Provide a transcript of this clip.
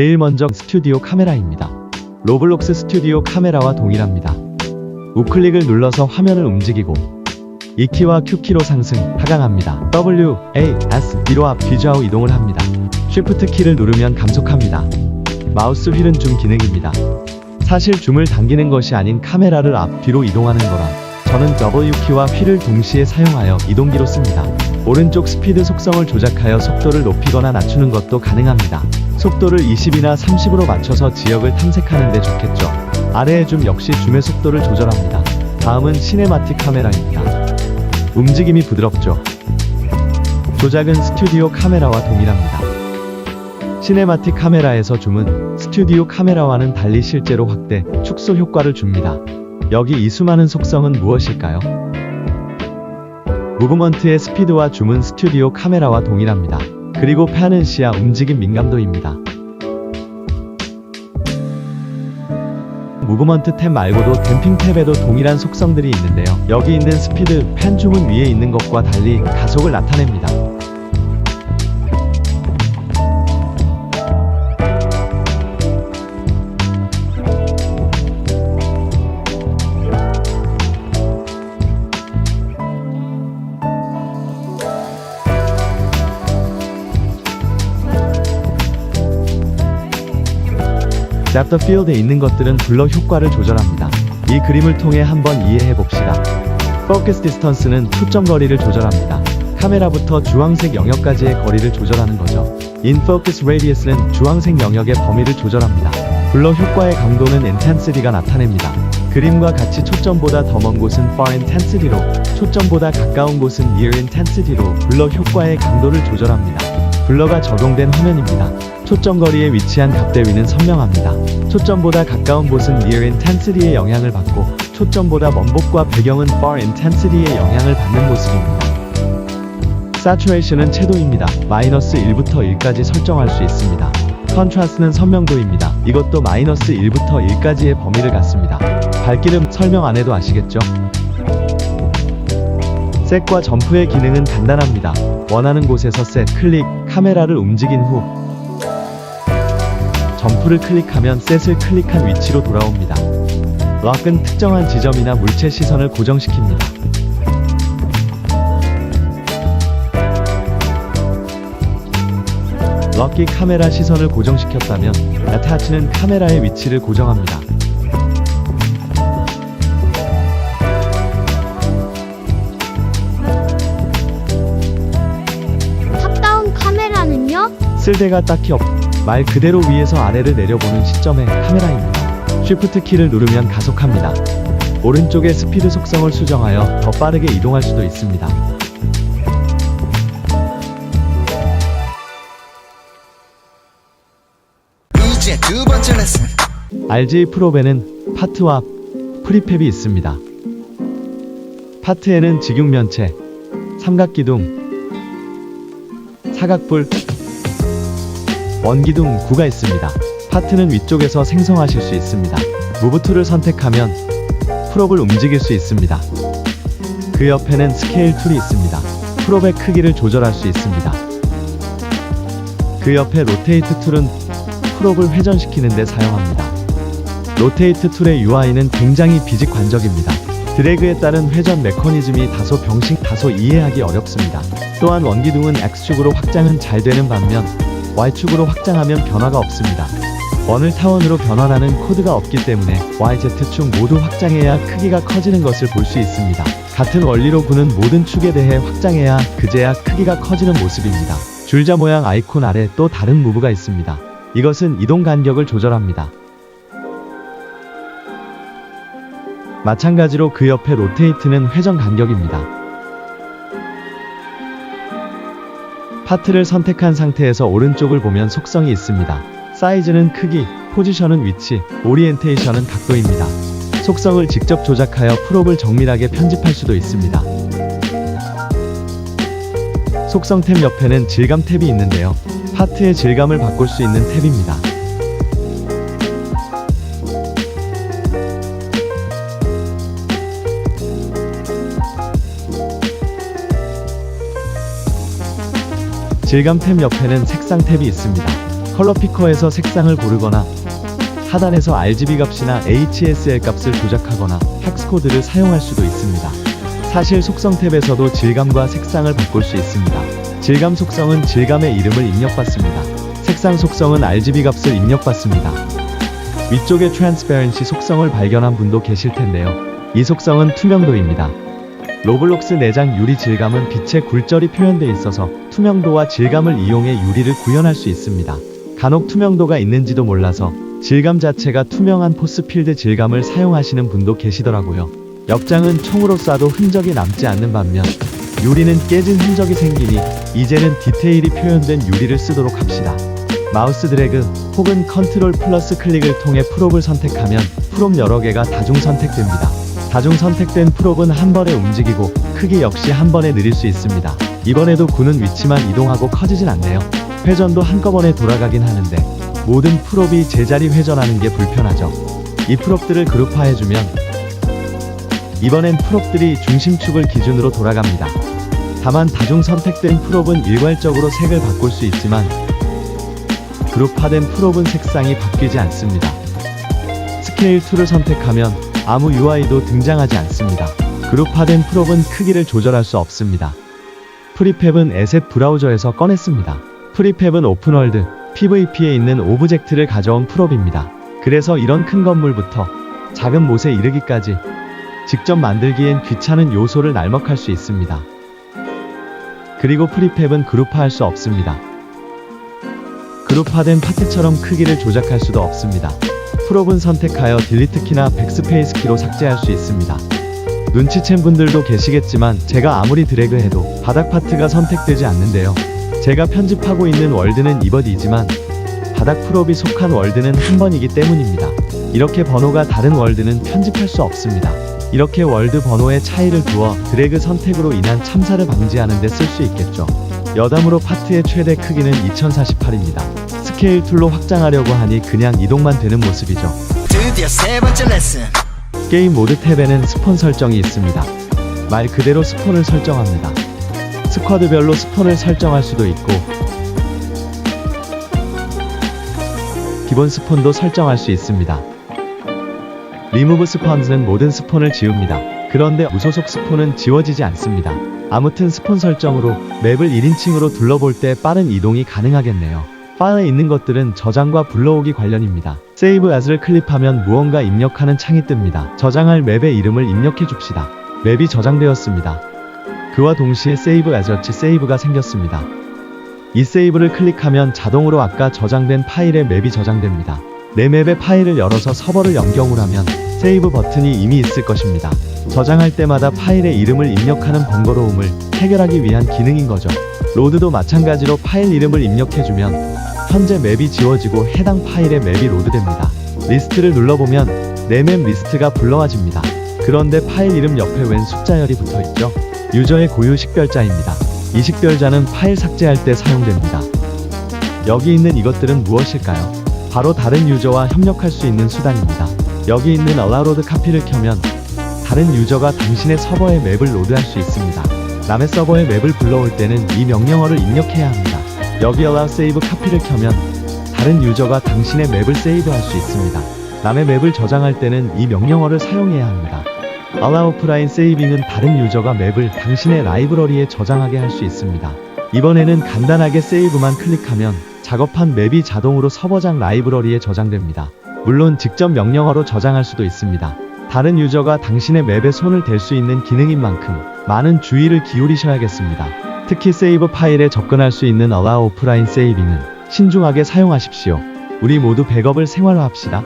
제일 먼저 스튜디오 카메라입니다. 로블록스 스튜디오 카메라와 동일합니다. 우클릭을 눌러서 화면을 움직이고 E 키와 Q 키로 상승, 하강합니다. W, A, S, 뒤로 앞, 뒤좌우 이동을 합니다. Shift 키를 누르면 감속합니다. 마우스 휠은 줌 기능입니다. 사실 줌을 당기는 것이 아닌 카메라를 앞, 뒤로 이동하는 거라 저는 W 키와 휠을 동시에 사용하여 이동기로 씁니다. 오른쪽 스피드 속성을 조작하여 속도를 높이거나 낮추는 것도 가능합니다. 속도를 20이나 30으로 맞춰서 지역을 탐색하는 데 좋겠죠. 아래의 줌 역시 줌의 속도를 조절합니다. 다음은 시네마틱 카메라입니다. 움직임이 부드럽죠. 조작은 스튜디오 카메라와 동일합니다. 시네마틱 카메라에서 줌은 스튜디오 카메라와는 달리 실제로 확대, 축소 효과를 줍니다. 여기 이 수많은 속성은 무엇일까요? 무브먼트의 스피드와 줌은 스튜디오 카메라와 동일합니다. 그리고 패는 시야 움직임 민감도입니다. 무브먼트 탭 말고도 댐핑 탭에도 동일한 속성들이 있는데요. 여기 있는 스피드, 펜 줌은 위에 있는 것과 달리 가속을 나타냅니다. Of Field에 있는 것들은 블러 효과를 조절합니다. 이 그림을 통해 한번 이해해 봅시다. Focus Distance는 초점 거리를 조절합니다. 카메라부터 주황색 영역까지의 거리를 조절하는 거죠. Focus Radius는 주황색 영역의 범위를 조절합니다. 블러 효과의 강도는 Intensity가 나타냅니다. 그림과 같이 초점보다 더 먼 곳은 Far Intensity로, 초점보다 가까운 곳은 Near Intensity로 블러 효과의 강도를 조절합니다. 블러가 적용된 화면입니다. 초점 거리에 위치한 갑대위는 선명합니다. 초점보다 가까운 곳은 Near Intensity의 영향을 받고 초점보다 먼 곳과 배경은 Far Intensity의 영향을 받는 모습입니다. Saturation은 채도입니다. 마이너스 1부터 1까지 설정할 수 있습니다. Contrast는 선명도입니다. 이것도 마이너스 1부터 1까지의 범위를 갖습니다. 밝기름 설명 안 해도 아시겠죠? 셋과 점프의 기능은 간단합니다. 원하는 곳에서 셋, 클릭, 카메라를 움직인 후 점프를 클릭하면 셋을 클릭한 위치로 돌아옵니다. 락은 특정한 지점이나 물체 시선을 고정시킵니다. 럭이 카메라 시선을 고정시켰다면 Attach는 카메라의 위치를 고정합니다. 쓸데가 딱히 없. 말 그대로 위에서 아래를 내려보는 시점의 카메라입니다. Shift 키를 누르면 가속합니다. 오른쪽의 스피드 속성을 수정하여 더 빠르게 이동할 수도 있습니다. 이제 두 번째 레슨 RGA 프로베는 파트와 프리팹이 있습니다. 파트에는 직육면체, 삼각기둥, 사각불, 원기둥 9가 있습니다. 파트는 위쪽에서 생성하실 수 있습니다. 무브 툴을 선택하면 프롭을 움직일 수 있습니다. 그 옆에는 스케일 툴이 있습니다. 프롭의 크기를 조절할 수 있습니다. 그 옆에 로테이트 툴은 프롭을 회전시키는 데 사용합니다. 로테이트 툴의 UI는 굉장히 비직관적입니다. 드래그에 따른 회전 메커니즘이 다소 병식 다소 이해하기 어렵습니다. 또한 원기둥은 X축으로 확장은 잘 되는 반면 Y축으로 확장하면 변화가 없습니다. 원을 타원으로 변환하는 코드가 없기 때문에 YZ축 모두 확장해야 크기가 커지는 것을 볼 수 있습니다. 같은 원리로 구는 모든 축에 대해 확장해야 그제야 크기가 커지는 모습입니다. 줄자 모양 아이콘 아래 또 다른 무브가 있습니다. 이것은 이동 간격을 조절합니다. 마찬가지로 그 옆에 로테이트는 회전 간격입니다. 파트를 선택한 상태에서 오른쪽을 보면 속성이 있습니다. 사이즈는 크기, 포지션은 위치, 오리엔테이션은 각도입니다. 속성을 직접 조작하여 프롭을 정밀하게 편집할 수도 있습니다. 속성 탭 옆에는 질감 탭이 있는데요. 파트의 질감을 바꿀 수 있는 탭입니다. 질감 탭 옆에는 색상 탭이 있습니다. 컬러 피커에서 색상을 고르거나 하단에서 RGB 값이나 HSL 값을 조작하거나 헥스 코드를 사용할 수도 있습니다. 사실 속성 탭에서도 질감과 색상을 바꿀 수 있습니다. 질감 속성은 질감의 이름을 입력받습니다. 색상 속성은 RGB 값을 입력받습니다. 위쪽에 트랜스페런시 속성을 발견한 분도 계실 텐데요. 이 속성은 투명도입니다. 로블록스 내장 유리 질감은 빛의 굴절이 표현돼 있어서 투명도와 질감을 이용해 유리를 구현할 수 있습니다. 간혹 투명도가 있는지도 몰라서 질감 자체가 투명한 포스필드 질감을 사용하시는 분도 계시더라고요. 역장은 총으로 쏴도 흔적이 남지 않는 반면 유리는 깨진 흔적이 생기니 이제는 디테일이 표현된 유리를 쓰도록 합시다. 마우스 드래그 혹은 컨트롤 플러스 클릭을 통해 프롭을 선택하면 프롭 여러 개가 다중 선택됩니다. 다중 선택된 프롭은 한 번에 움직이고 크기 역시 한 번에 느릴 수 있습니다. 이번에도 구는 위치만 이동하고 커지진 않네요. 회전도 한꺼번에 돌아가긴 하는데 모든 프롭이 제자리 회전하는 게 불편하죠. 이 프롭들을 그룹화해주면 이번엔 프롭들이 중심축을 기준으로 돌아갑니다. 다만 다중 선택된 프롭은 일괄적으로 색을 바꿀 수 있지만 그룹화된 프롭은 색상이 바뀌지 않습니다. 스케일 2를 선택하면 아무 UI도 등장하지 않습니다. 그룹화된 프롭은 크기를 조절할 수 없습니다. 프리팹은 에셋 브라우저에서 꺼냈습니다. 프리팹은 오픈월드, PVP에 있는 오브젝트를 가져온 프롭입니다. 그래서 이런 큰 건물부터 작은 못에 이르기까지 직접 만들기엔 귀찮은 요소를 날먹할 수 있습니다. 그리고 프리팹은 그룹화할 수 없습니다. 그룹화된 파트처럼 크기를 조작할 수도 없습니다. 프롭은 선택하여 딜리트 키나 백스페이스 키로 삭제할 수 있습니다. 눈치챈 분들도 계시겠지만 제가 아무리 드래그해도 바닥 파트가 선택되지 않는데요. 제가 편집하고 있는 월드는 이버디지만 바닥 프롭이 속한 월드는 한 번이기 때문입니다. 이렇게 번호가 다른 월드는 편집할 수 없습니다. 이렇게 월드 번호의 차이를 두어 드래그 선택으로 인한 참사를 방지하는 데 쓸 수 있겠죠. 여담으로 파트의 최대 크기는 2048입니다. 스케일 툴로 확장하려고 하니 그냥 이동만 되는 모습이죠. 드디어 세 번째 레슨 게임 모드 탭에는 스폰 설정이 있습니다. 말 그대로 스폰을 설정합니다. 스쿼드별로 스폰을 설정할 수도 있고 기본 스폰도 설정할 수 있습니다. 리무브 스폰은 모든 스폰을 지웁니다. 그런데 무소속 스폰은 지워지지 않습니다. 아무튼 스폰 설정으로 맵을 1인칭으로 둘러볼 때 빠른 이동이 가능하겠네요. 파일에 있는 것들은 저장과 불러오기 관련입니다. 세이브 as를 클릭하면 무언가 입력하는 창이 뜹니다. 저장할 맵의 이름을 입력해 줍시다. 맵이 저장되었습니다. 그와 동시에 세이브 as어치 세이브가 생겼습니다. 이 세이브를 클릭하면 자동으로 아까 저장된 파일의 맵이 저장됩니다. 내 맵의 파일을 열어서 서버를 연경을 하면 세이브 버튼이 이미 있을 것입니다. 저장할 때마다 파일의 이름을 입력하는 번거로움을 해결하기 위한 기능인 거죠. 로드도 마찬가지로 파일 이름을 입력해주면 현재 맵이 지워지고 해당 파일의 맵이 로드됩니다. 리스트를 눌러보면 내 맵 리스트가 불러와집니다. 그런데 파일 이름 옆에 웬 숫자열이 붙어 있죠? 유저의 고유 식별자입니다. 이 식별자는 파일 삭제할 때 사용됩니다. 여기 있는 이것들은 무엇일까요? 바로 다른 유저와 협력할 수 있는 수단입니다. 여기 있는 allow 카피를 켜면 다른 유저가 당신의 서버에 맵을 로드할 수 있습니다. 남의 서버에 맵을 불러올 때는 이 명령어를 입력해야 합니다. 여기 allow save 카피를 켜면 다른 유저가 당신의 맵을 세이브할 수 있습니다. 남의 맵을 저장할 때는 이 명령어를 사용해야 합니다. allow offline saving은 다른 유저가 맵을 당신의 라이브러리에 저장하게 할 수 있습니다. 이번에는 간단하게 세이브만 클릭하면 작업한 맵이 자동으로 서버장 라이브러리에 저장됩니다. 물론 직접 명령어로 저장할 수도 있습니다. 다른 유저가 당신의 맵에 손을 댈 수 있는 기능인 만큼 많은 주의를 기울이셔야겠습니다. 특히 세이브 파일에 접근할 수 있는 allow offline saving은 신중하게 사용하십시오. 우리 모두 백업을 생활화합시다.